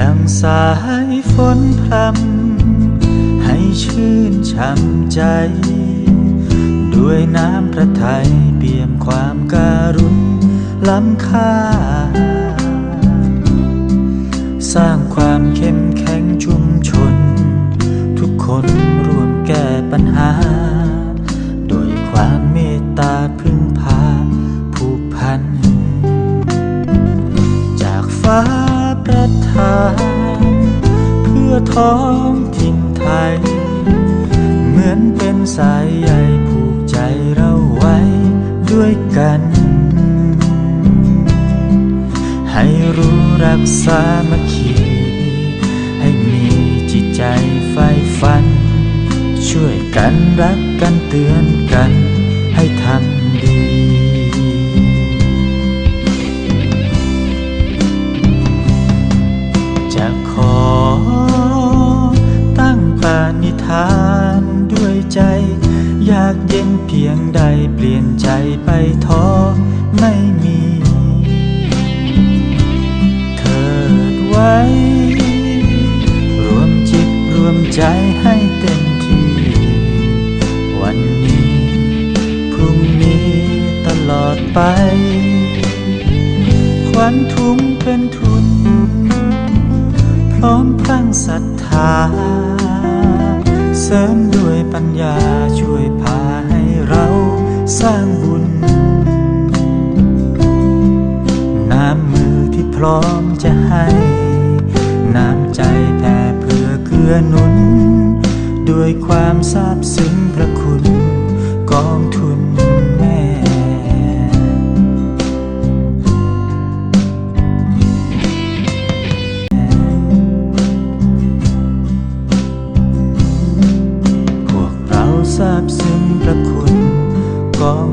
ดังสายฝนพรำให้ชื่นช่ำใจ ด้วยน้ำพระทัยเปี่ยมความการุณล้ำค่า สร้างความเข้มแข็งชุมชน ทุกคนร่วมแก้ปัญหา โดยความเมตตาพึ่งพาผูกพัน จากฟ้า ท้องถิ่นไทย เหมือนเป็นสายใยผูกใจเราไว้ด้วยกัน ให้รู้รักสามัคคีให้มีจิตใจใฝ่ฝัน ช่วยกันรักกันเตือนกันให้ทำดีจะขอานด้วยใจ อยากเย็นเพียงใดเปลี่ยนใจไปท้อไม่มี เถิดไว้ รวมจิตรวมใจให้เต็มที่ วันนี้ พรุ่งนี้ตลอดไป ควันทุ่งเป็นทุน พร้อมพลังศรัทธา สริมด้วยปัญญาช่วยพาให้เราสร้างบุญ น้ำมือที่พร้อมจะให้ น้ำใจแผ่เพื่อเกื้อหนุน ด้วยความซาบซึ้ง ซาบซึ้งพระคุณกอง